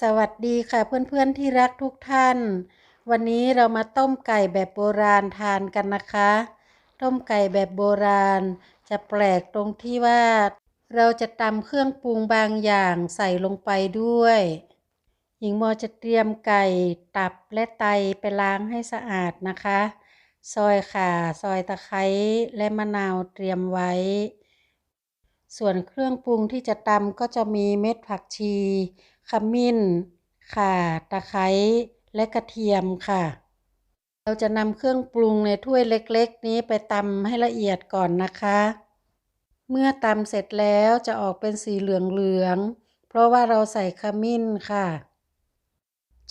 สวัสดีค่ะเพื่อนๆที่รักทุกท่าน วันนี้เรามาต้มไก่แบบโบราณทานกันนะคะ ต้มไก่แบบโบราณ จะแปลกตรงที่ว่า เราจะตำเครื่องปรุงบางอย่างใส่ลงไปด้วย หญิงโมจะเตรียมไก่ตับและไตไปล้างให้สะอาดนะคะ ซอยข่าซอยตะไคร้และมะนาวเตรียมไว้ ส่วนเครื่องปรุงที่จะตำก็จะมีเม็ดผักชี ขมิ้น ข่า ตะไคร้ และกระเทียมค่ะ เราจะนำเครื่องปรุงในถ้วยเล็กๆ นี้ไปตำให้ละเอียดก่อนนะคะ เมื่อตำเสร็จแล้วจะออกเป็นสีเหลืองๆ เพราะว่าเราใส่ขมิ้นค่ะ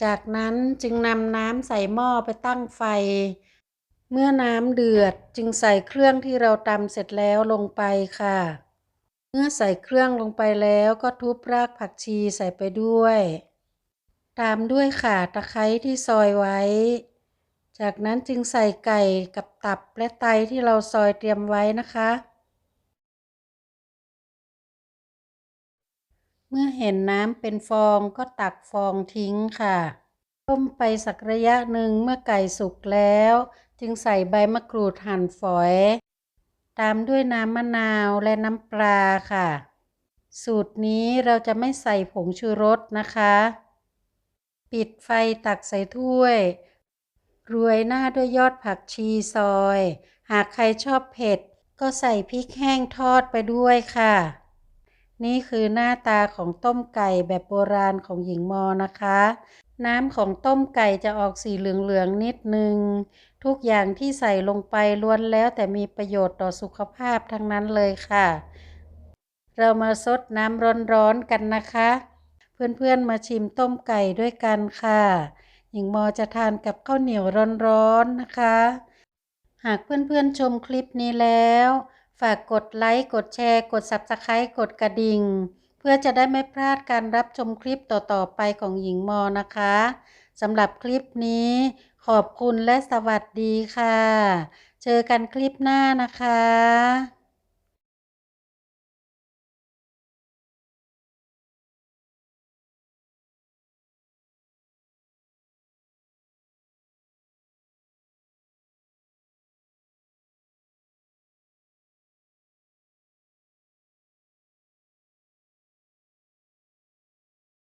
จากนั้นจึงนำน้ำใส่หม้อไปตั้งไฟ เมื่อน้ำเดือดจึงใส่เครื่องที่เราตำเสร็จแล้วลงไปค่ะ เมื่อใส่เครื่องลงไปแล้วก็ทุบรากผักชีใส่ไปด้วย ตามด้วยข่าตะไคร้ที่ซอยไว้ จากนั้นจึงใส่ไก่กับตับและไตที่เราซอยเตรียมไว้นะคะ เมื่อเห็นน้ำเป็นฟองก็ตักฟองทิ้งค่ะต้มไปสักระยะหนึ่งเมื่อไก่สุกแล้ว จึงใส่ใบมะกรูดหั่นฝอย ตามด้วยน้ำมะนาวและน้ำปลาค่ะ สูตรนี้เราจะไม่ใส่ผงชูรสนะคะ ปิดไฟตักใส่ถ้วยรวยหน้าด้วยยอดผักชีซอย หากใครชอบเผ็ด ก็ใส่พริกแห้งทอดไปด้วยค่ะ นี่คือหน้าตาของต้มไก่แบบโบราณของหญิงมอนะคะ น้ำของต้มไก่จะออกสีเหลืองๆนิดนึง ทุกอย่างที่ใส่ลงไปล้วนแล้วแต่มีประโยชน์ต่อสุขภาพทั้งนั้นเลยค่ะ เรามาซดน้ำร้อนๆกันนะคะ เพื่อนๆมาชิมต้มไก่ด้วยกันค่ะ หญิงมอจะทานกับข้าวเหนียวร้อนๆนะคะ หากเพื่อนๆชมคลิปนี้แล้ว ฝากกดไลค์กดแชร์ กด Subscribe กดกระดิ่ง เพื่อจะได้ไม่พลาดการรับชมคลิปต่อๆไปของหญิงมอนะคะสำหรับคลิปนี้ขอบคุณและสวัสดีค่ะ เจอกันคลิปหน้านะคะ